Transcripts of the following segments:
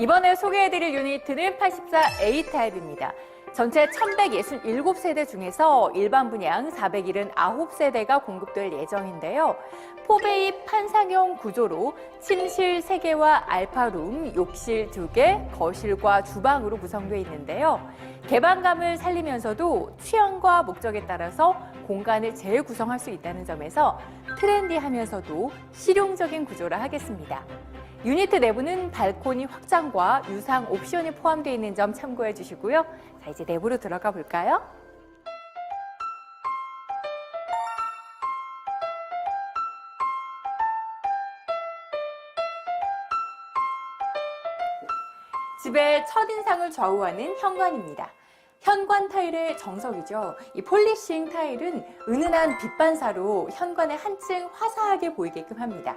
이번에 소개해드릴 유니트는 84A 타입입니다. 전체 1167세대 중에서 일반 분양 479세대가 공급될 예정인데요. 포베이 판상형 구조로 침실 3개와 알파룸, 욕실 2개, 거실과 주방으로 구성되어 있는데요. 개방감을 살리면서도 취향과 목적에 따라서 공간을 재구성할 수 있다는 점에서 트렌디하면서도 실용적인 구조라 하겠습니다. 유니트 내부는 발코니 확장과 유상 옵션이 포함되어 있는 점 참고해 주시고요. 자, 이제 내부로 들어가 볼까요? 집의 첫인상을 좌우하는 현관입니다. 현관 타일의 정석이죠. 이 폴리싱 타일은 은은한 빛 반사로 현관에 한층 화사하게 보이게끔 합니다.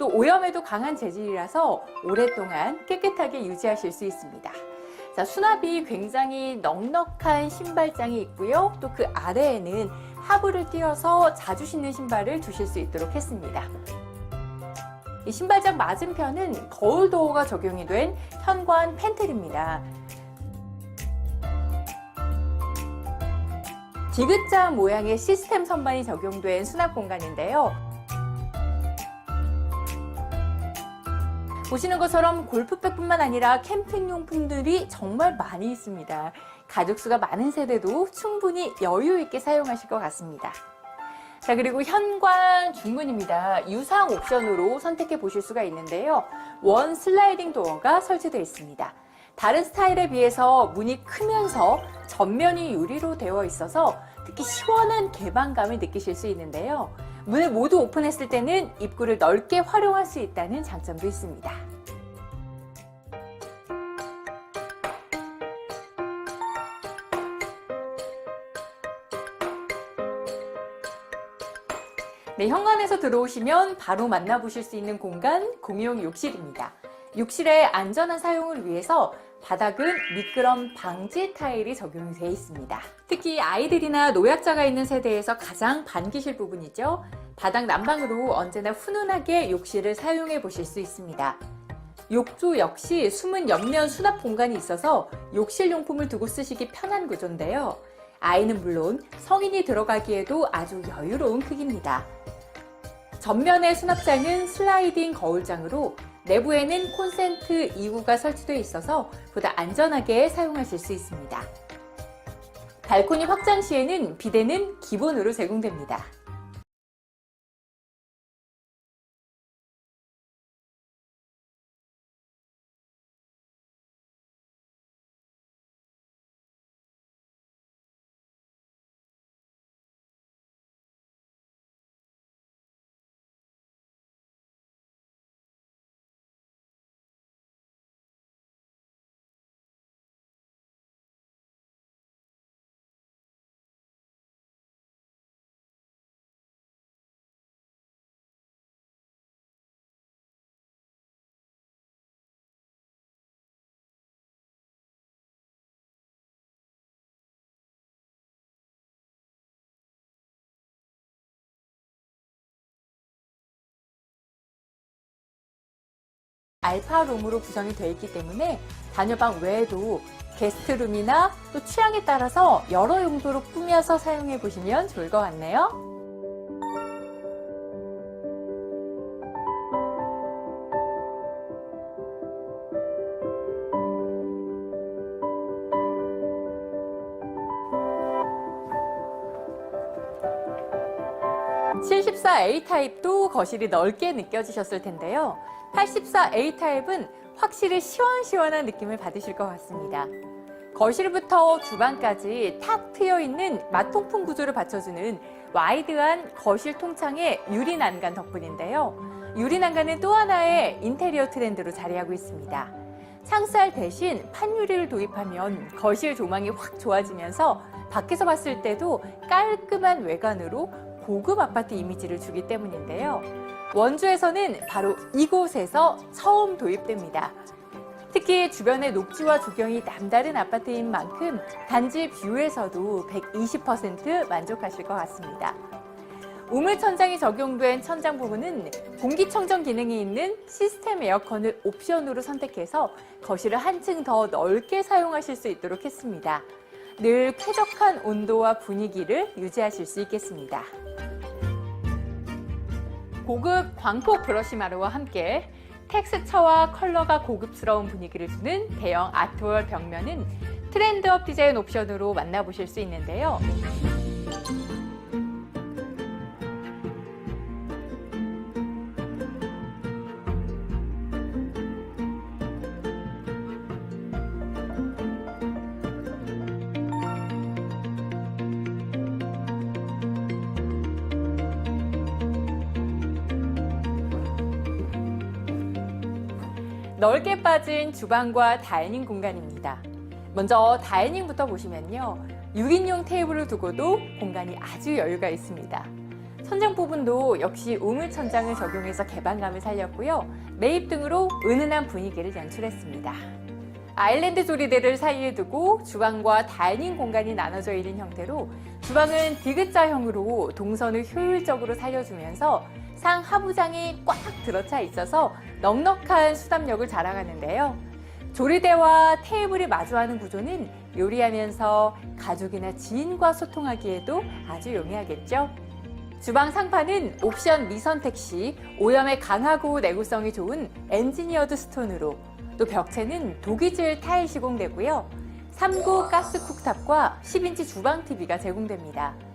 또 오염에도 강한 재질이라서 오랫동안 깨끗하게 유지하실 수 있습니다. 자, 수납이 굉장히 넉넉한 신발장이 있고요. 또 그 아래에는 하부를 띄어서 자주 신는 신발을 두실 수 있도록 했습니다. 이 신발장 맞은편은 거울 도어가 적용이 된 현관 팬트리입니다. 디귿자 모양의 시스템 선반이 적용된 수납 공간인데요. 보시는 것처럼 골프백뿐만 아니라 캠핑용품들이 정말 많이 있습니다. 가족 수가 많은 세대도 충분히 여유 있게 사용하실 것 같습니다. 자, 그리고 현관 중문입니다. 유상 옵션으로 선택해 보실 수가 있는데요. 원 슬라이딩 도어가 설치되어 있습니다. 다른 스타일에 비해서 문이 크면서 전면이 유리로 되어 있어서 특히 시원한 개방감을 느끼실 수 있는데요. 문을 모두 오픈했을 때는 입구를 넓게 활용할 수 있다는 장점도 있습니다. 네, 현관에서 들어오시면 바로 만나보실 수 있는 공간 공용 욕실입니다. 욕실의 안전한 사용을 위해서 바닥은 미끄럼 방지 타일이 적용이 되어 있습니다. 특히 아이들이나 노약자가 있는 세대에서 가장 반기실 부분이죠. 바닥 난방으로 언제나 훈훈하게 욕실을 사용해 보실 수 있습니다. 욕조 역시 숨은 옆면 수납 공간이 있어서 욕실 용품을 두고 쓰시기 편한 구조인데요. 아이는 물론 성인이 들어가기에도 아주 여유로운 크기입니다. 전면의 수납장은 슬라이딩 거울장으로 내부에는 콘센트 2구가 설치되어 있어서 보다 안전하게 사용하실 수 있습니다. 발코니 확장 시에는 비대는 기본으로 제공됩니다. 알파룸으로 구성이 되어 있기 때문에 자녀방 외에도 게스트룸이나 또 취향에 따라서 여러 용도로 꾸며서 사용해 보시면 좋을 것 같네요. (74A) 타입도 거실이 넓게 느껴지셨을 텐데요. 84A 타입은 확실히 시원시원한 느낌을 받으실 것 같습니다. 거실부터 주방까지 탁 트여 있는 마통풍 구조를 받쳐주는 와이드한 거실 통창의 유리 난간 덕분인데요. 유리 난간은 또 하나의 인테리어 트렌드로 자리하고 있습니다. 창살 대신 판유리를 도입하면 거실 조망이 확 좋아지면서 밖에서 봤을 때도 깔끔한 외관으로 고급 아파트 이미지를 주기 때문인데요. 원주에서는 바로 이곳에서 처음 도입됩니다. 특히 주변의 녹지와 조경이 남다른 아파트인 만큼 단지 뷰에서도 120% 만족하실 것 같습니다. 우물천장이 적용된 천장 부분은 공기청정 기능이 있는 시스템 에어컨을 옵션으로 선택해서 거실을 한층 더 넓게 사용하실 수 있도록 했습니다. 늘 쾌적한 온도와 분위기를 유지하실 수 있겠습니다. 고급 광폭 브러쉬 마루와 함께 텍스처와 컬러가 고급스러운 분위기를 주는 대형 아트월 벽면은 트렌드업 디자인 옵션으로 만나보실 수 있는데요. 넓게 빠진 주방과 다이닝 공간입니다. 먼저 다이닝부터 보시면요. 6인용 테이블을 두고도 공간이 아주 여유가 있습니다. 천장 부분도 역시 우물 천장을 적용해서 개방감을 살렸고요. 매입 등으로 은은한 분위기를 연출했습니다. 아일랜드 조리대를 사이에 두고 주방과 다이닝 공간이 나눠져 있는 형태로 주방은 디귿자형으로 동선을 효율적으로 살려주면서 상 하부장이 꽉 들어차 있어서 넉넉한 수납력을 자랑하는데요. 조리대와 테이블이 마주하는 구조는 요리하면서 가족이나 지인과 소통하기에도 아주 용이하겠죠. 주방 상판은 옵션 미선택 시 오염에 강하고 내구성이 좋은 엔지니어드 스톤으로 또 벽체는 독이질 타일 시공되고요. 3구 가스 쿡탑과 10인치 주방 TV가 제공됩니다.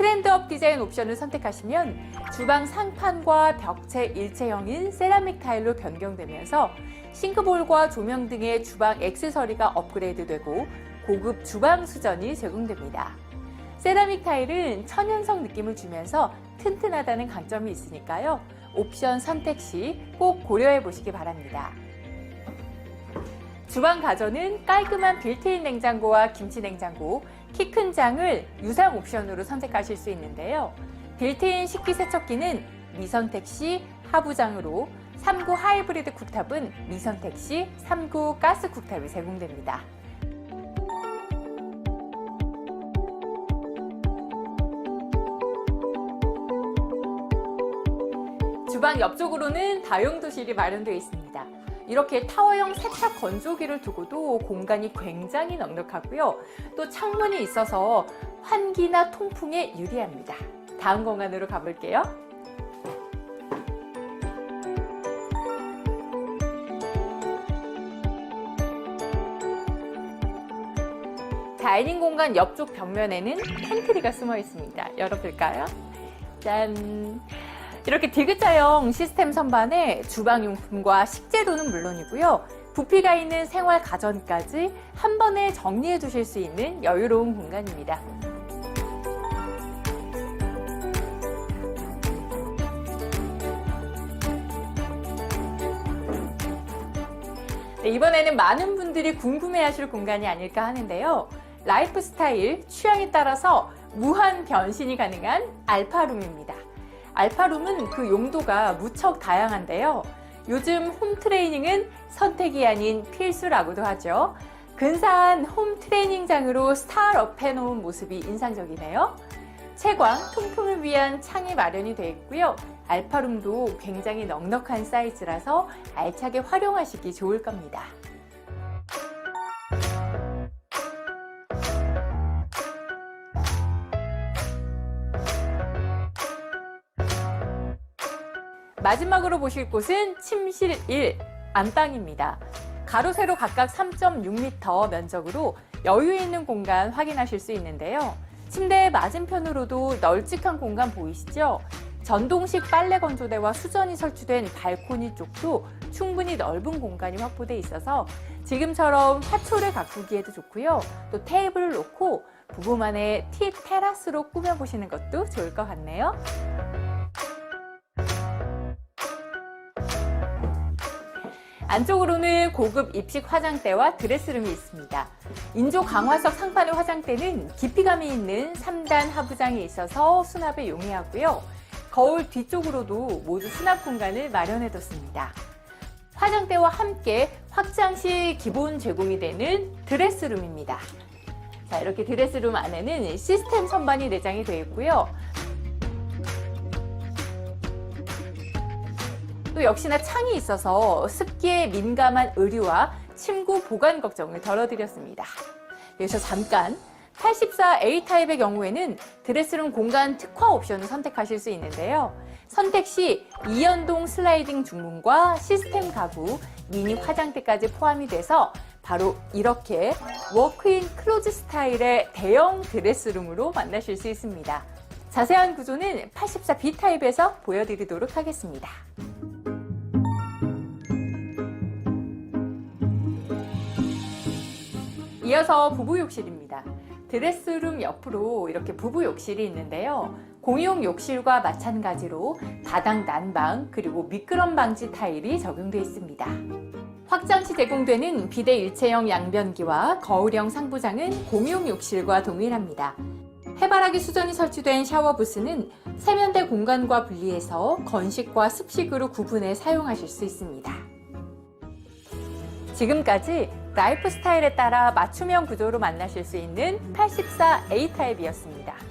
트렌드업 디자인 옵션을 선택하시면 주방 상판과 벽체 일체형인 세라믹 타일로 변경되면서 싱크볼과 조명 등의 주방 액세서리가 업그레이드되고 고급 주방 수전이 제공됩니다. 세라믹 타일은 천연성 느낌을 주면서 튼튼하다는 강점이 있으니까요. 옵션 선택 시 꼭 고려해 보시기 바랍니다. 주방 가전은 깔끔한 빌트인 냉장고와 김치 냉장고, 키 큰 장을 유상 옵션으로 선택하실 수 있는데요. 빌트인 식기세척기는 미선택 시 하부장으로 3구 하이브리드 쿡탑은 미선택 시 3구 가스 쿡탑이 제공됩니다. 주방 옆쪽으로는 다용도실이 마련되어 있습니다. 이렇게 타워형 세탁 건조기를 두고도 공간이 굉장히 넉넉하고요. 또 창문이 있어서 환기나 통풍에 유리합니다. 다음 공간으로 가볼게요. 다이닝 공간 옆쪽 벽면에는 팬트리가 숨어 있습니다. 열어볼까요? 짠! 이렇게 디귿자형 시스템 선반에 주방용품과 식재료는 물론이고요. 부피가 있는 생활 가전까지 한 번에 정리해 두실 수 있는 여유로운 공간입니다. 네, 이번에는 많은 분들이 궁금해 하실 공간이 아닐까 하는데요. 라이프 스타일, 취향에 따라서 무한 변신이 가능한 알파룸입니다. 알파룸은 그 용도가 무척 다양한데요. 요즘 홈 트레이닝은 선택이 아닌 필수라고도 하죠. 근사한 홈 트레이닝장으로 스타일업 해 놓은 모습이 인상적이네요. 채광, 통풍을 위한 창이 마련이 되어 있고요. 알파룸도 굉장히 넉넉한 사이즈라서 알차게 활용하시기 좋을 겁니다. 마지막으로 보실 곳은 침실 1 안방입니다. 가로 세로 각각 3.6m 면적으로 여유 있는 공간 확인하실 수 있는데요. 침대 맞은편으로도 널찍한 공간 보이시죠? 전동식 빨래 건조대와 수전이 설치된 발코니 쪽도 충분히 넓은 공간이 확보돼 있어서 지금처럼 화초를 가꾸기에도 좋고요. 또 테이블을 놓고 부부만의 티 테라스로 꾸며보시는 것도 좋을 것 같네요. 안쪽으로는 고급 입식 화장대와 드레스룸이 있습니다. 인조 강화석 상판의 화장대는 깊이감이 있는 3단 하부장이 있어서 수납에 용이하고요. 거울 뒤쪽으로도 모두 수납 공간을 마련해뒀습니다. 화장대와 함께 확장 시 기본 제공이 되는 드레스룸입니다. 자, 이렇게 드레스룸 안에는 시스템 선반이 내장이 되어 있고요. 또 역시나 창이 있어서 습기에 민감한 의류와 침구 보관 걱정을 덜어드렸습니다. 여기서 잠깐 84A 타입의 경우에는 드레스룸 공간 특화 옵션을 선택하실 수 있는데요. 선택 시 이연동 슬라이딩 중문과 시스템 가구, 미니 화장대까지 포함이 돼서 바로 이렇게 워크인 클로즈 스타일의 대형 드레스룸으로 만나실 수 있습니다. 자세한 구조는 84B 타입에서 보여드리도록 하겠습니다. 이어서 부부 욕실입니다. 드레스룸 옆으로 이렇게 부부 욕실이 있는데요. 공용 욕실과 마찬가지로 바닥 난방 그리고 미끄럼 방지 타일이 적용되어 있습니다. 확장 시 제공되는 비대 일체형 양변기와 거울형 상부장은 공용 욕실과 동일합니다. 해바라기 수전이 설치된 샤워 부스는 세면대 공간과 분리해서 건식과 습식으로 구분해 사용하실 수 있습니다. 지금까지 라이프 스타일에 따라 맞춤형 구조로 만나실 수 있는 84A 타입이었습니다.